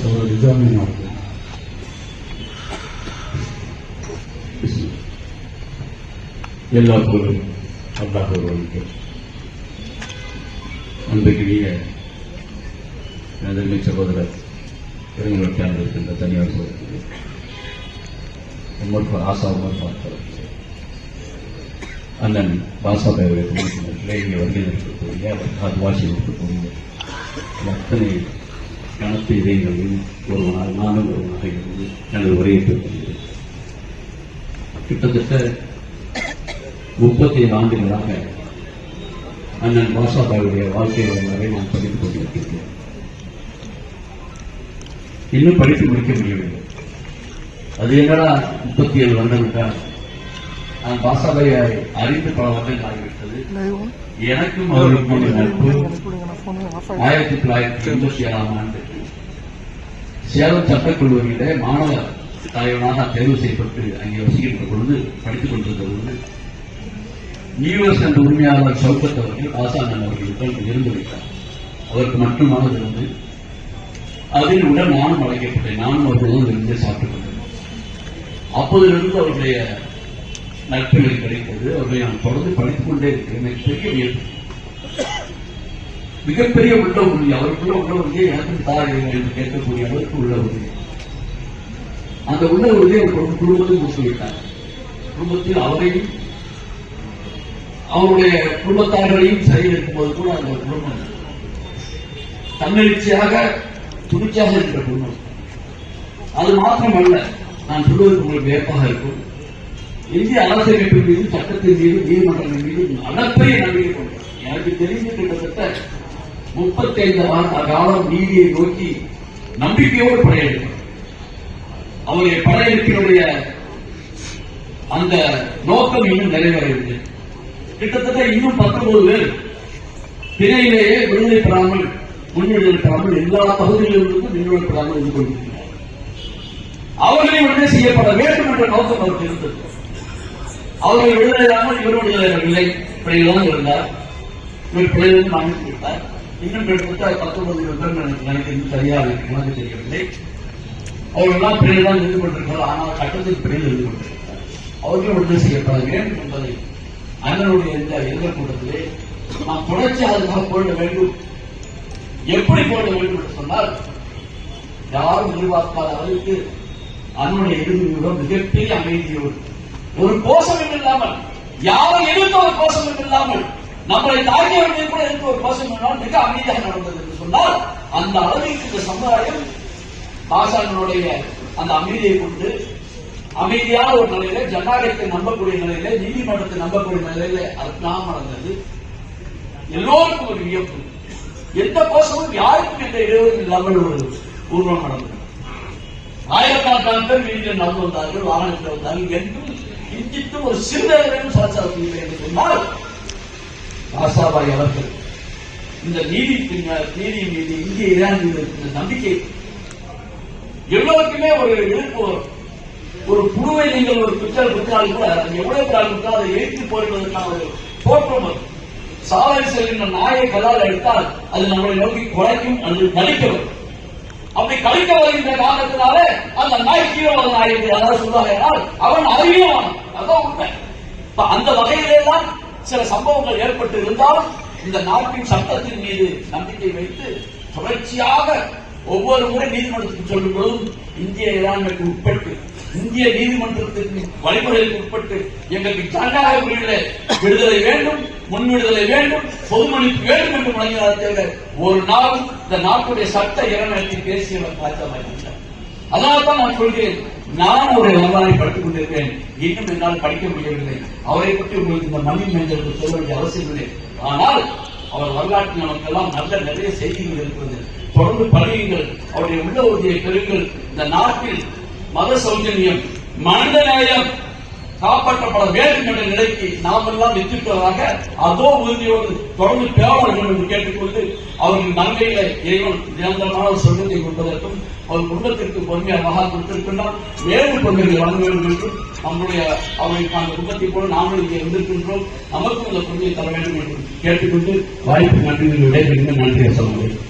சகோதரர் நிஜாமின் அவர்கள் எல்லா புகழும் அல்லாஹ் ஒருவனுக்கு அன்புக்குரிய எனதன்மை சகோதரர் இளைஞர் கேந்திர இருக்கின்ற தனியார் சகோதரர் உமர் ஆசா உமர் பார்த்தவர் அண்ணன் பாசா பேரவை இங்கே வருகை இருக்கக்கூடிய அவர் வாசி இருக்கக்கூடிய அத்தனை கணத்து இதயங்களில் ஒருவனாக நானும் ஒருவனாக இருந்து எனது உரையை பெற்றுள்ளேன். கிட்டத்தட்ட முப்பத்தி ஏழு ஆண்டுகளாக அண்ணன் பாஷாபாவுடைய வாழ்க்கை வரலாறை நான் படித்துக் கொண்டிருக்கிறேன் இன்னும் படித்து முடிக்க முடியவில்லை. அது என்னடா முப்பத்தி ஏழு வருடம் என்றால் நான் பாஷாபாயை அறிந்து பல வருடங்கள் ஆகிவிட்டது. எனக்கும் உள்ள நட்பு ஆயிரத்தி தொள்ளாயிரத்தி எண்பத்தி ஏழாம் ஆண்டு. சேலம் சட்டக்கல்லூரியில மாணவ தலைவனாக தேர்வு செய்யப்பட்டு அங்கே வசிக்கின்ற பொழுது படித்துக் கொண்டிருந்த பொழுது நியூஎஸ் என்ற உரிமையாளர் சௌகத் அவர்கள் ஆசானன் அவர்களுக்கு இருந்து வைத்தார். அவருக்கு மட்டுமானது இருந்து அதில் உடன் நானும் அழைக்கப்பட்டேன். நானும் அவர்களும் இருந்து சாப்பிட்டுக் கொண்டேன். அப்போதிலிருந்து அவருடைய நட்புகள் கிடைத்தது. அவர்களை நான் தொடர்ந்து படித்துக் கொண்டே இருக்கிறேன். எனக்கு பெரிய வியப்பு மிகப்பெரிய உள்ள உறுதி அவருக்குள்ள உள்ள உறுதியை எனக்கு தாருங்கள் என்று கேட்கக்கூடிய அளவுக்கு உள்ள உறுதி அந்த உள்ள உறுதியை அவர் குடும்பத்தில் மூச்சு குடும்பத்தில் அவரையும் அவருடைய குடும்பத்தார்களையும் சரி இருக்கும்போது கூட அந்த குடும்பம் தன்னெழுச்சியாக துணிச்சாக இருக்கிற குடும்பம். அது மாத்திரமல்ல நான் சொல்வதற்கு உங்களுக்கு வியப்பாக இருக்கும். இந்திய அரசியலமைப்பு மீது சட்டத்தின் மீது நீதிமன்றங்கள் மீது அளப்பரிய நம்பிக்கை கொண்டேன் எனக்கு தெரிந்து கிட்டத்தட்ட முப்பத்தைந்து மாத காலம் நீதியை நோக்கி நம்பிக்கையோடு படையெடுக்கிறோம் அவருடைய படையெடுப்பினுடைய அந்த நோக்கம் இன்னும் நிறைவேறவில்லை கிட்டத்தட்ட இன்னும் பத்தொன்பது பேர் பிணையிலேயே விடுதலை பெறாமல் முன்விடுதலை பெறாமல் எல்லா பகுதிகளிலிருந்தும் விடுதலை பெறாமல் இருந்து கொண்டிருக்கிறார். அவர்களையும் விடுதலை செய்யப்பட வேண்டும் என்ற நோக்கம் அவருக்கு இருந்தது. அவர்கள் விடுதலையாமல் இவர் விடுதலை பிள்ளைகளும் இருந்தார். இவர் பிள்ளைகளும் அமைத்து கொடுத்தார். இன்னும் கிட்டத்தட்ட பத்தொன்பது பேர் எனக்கு நினைக்கிறது சரியாக எனக்கு தெரியவில்லை. அவர்களெல்லாம் பிள்ளைகள் தான் இருந்து கொண்டிருக்கிறார். ஆனால் கட்டத்தில் பிள்ளைகள் இருந்து கொண்டிருக்கிறார். அவர்களும் விடுதலை செய்யப்பட வேண்டும் என்பதை அண்ணனுடைய இந்த எதிர்ப்பு கூட்டத்திலே நாம் தொடர்ச்சி அதுக்காக போட வேண்டும். எப்படி போட வேண்டும் என்று சொன்னால் யாரும் எதிர்பார்க்காத அளவுக்கு அண்ணனுடைய எதிர்ப்பு மிகப்பெரிய அமைதியோடு ஒரு கோஷமும் இல்லாமல் யாரும் எதிர்த்த ஒரு கோஷமும் இல்லாமல் நம்மளை தாக்கியவர்களை கூட எடுத்து ஒரு பாசம் மிக அமைதியாக நடந்தது என்று சொன்னால் அந்த அளவிற்கு இந்த சமுதாயம் பாசானுடைய அந்த அமைதியை கொண்டு அமைதியான ஒரு நிலையில ஜனநாயகத்தை நம்பக்கூடிய நிலையில நீதிமன்றத்தை நம்பக்கூடிய நிலையில அதெல்லாம் நடந்தது. எல்லோருக்கும் ஒரு வியப்பு. எந்த கோஷமும் யாருக்கும் எந்த இடைவெளி இல்லாமல் ஒரு உருவம் நடந்தது. ஆயிரக்கணக்கான பேர் வீட்டில் நடந்து வந்தார்கள் வாகனத்தில் வந்தார்கள் என்றும் இஞ்சித்தும் ஒரு சிறுநேரம் சலசலப்பில்லை என்று சொன்னால் ஆசாபாய் அவர்கள். இந்த நீதி பின்னர் நீதி மீது இந்திய ஈரான் மீது இருக்கின்ற நம்பிக்கை. எல்லோருக்குமே ஒரு இழப்பு வரும். ஒரு புழுவை நீங்கள் ஒரு குற்றல் குற்றால் கூட அது எவ்வளவு கால் குற்றா அதை எழுத்து போடுவதற்கான ஒரு தோற்றம் வரும். சாலை செல்கின்ற நாயை கதால் எடுத்தால் அது நம்மளை நோக்கி குறைக்கும் அது கழிக்கவும் அப்படி கழிக்க வருகின்ற காரணத்தினாலே அந்த நாய் கீழே நாய் என்று யாராவது சொல்லுவாங்க அவன் அறிவியவான் அதான் உண்மை. அந்த வகையிலே தான் சில சம்பவங்கள் ஏற்பட்டு இருந்தாலும் இந்த நாட்டின் சட்டத்தின் மீது நம்பிக்கை வைத்து தொடர்ச்சியாக ஒவ்வொரு முறை நீதிமன்றத்துக்கு சொல்லும் பொழுதும் இந்திய இராணுவக்கு உட்பட்டு இந்திய நீதிமன்றத்தின் வழிமுறைகளுக்கு உட்பட்டு எங்களுக்கு ஜனநாயக உரிமையில விடுதலை வேண்டும் முன் விடுதலை வேண்டும் பொது வேண்டும் என்று முழங்கினார் தவிர ஒரு நாள் இந்த நாட்டுடைய சட்ட இறைவனத்தை பேசியவர் பார்த்தவர் அதனால்தான் நான் சொல்கிறேன் நான் ஒரு வரலாறை படித்துக் கொண்டிருக்கிறேன். இன்னும் என்னால் படிக்க முடியவில்லை. அவரை பற்றி உங்களுக்கு இந்த மண்ணின் மேஞ்சலுக்கு சொல்ல வேண்டிய அவசியம் இல்லை. ஆனால் அவர் வரலாற்றில் நமக்கெல்லாம் நல்ல நிறைய செய்திகள் இருக்கிறது. தொடர்ந்து பழகுங்கள் அவருடைய உள்ள உறுதியை பெறுங்கள் இந்த நாட்டில் மத சௌஜன்யம் மனித நேயம் காப்பாற்றப்பட வேண்டும் என்ற நிலைக்கு நாம் எல்லாம் நிற்கின்றவராக அதோ உறுதியோடு தொடர்ந்து பேர வேண்டும் என்று கேட்டுக்கொண்டு அவர்கள் நன்மையில இறைவன் நிரந்தரமான ஒரு சொர்க்கத்தை கொடுப்பதற்கும் அவர் குடும்பத்திற்கு பொறுமையாக மகா கொடுத்திருக்கின்றார் வேறு பொறுமைகளை வழங்க வேண்டும் என்றும் நம்முடைய அவர்களுக்கு அந்த குடும்பத்தை போல நாங்கள் இங்கே இருந்திருக்கின்றோம். நமக்கும் இந்த பொறுமையை தர வேண்டும் என்று கேட்டுக்கொண்டு வாய்ப்பு நன்றி விடைபெறுகின்ற நன்றியை சொல்ல முடியும்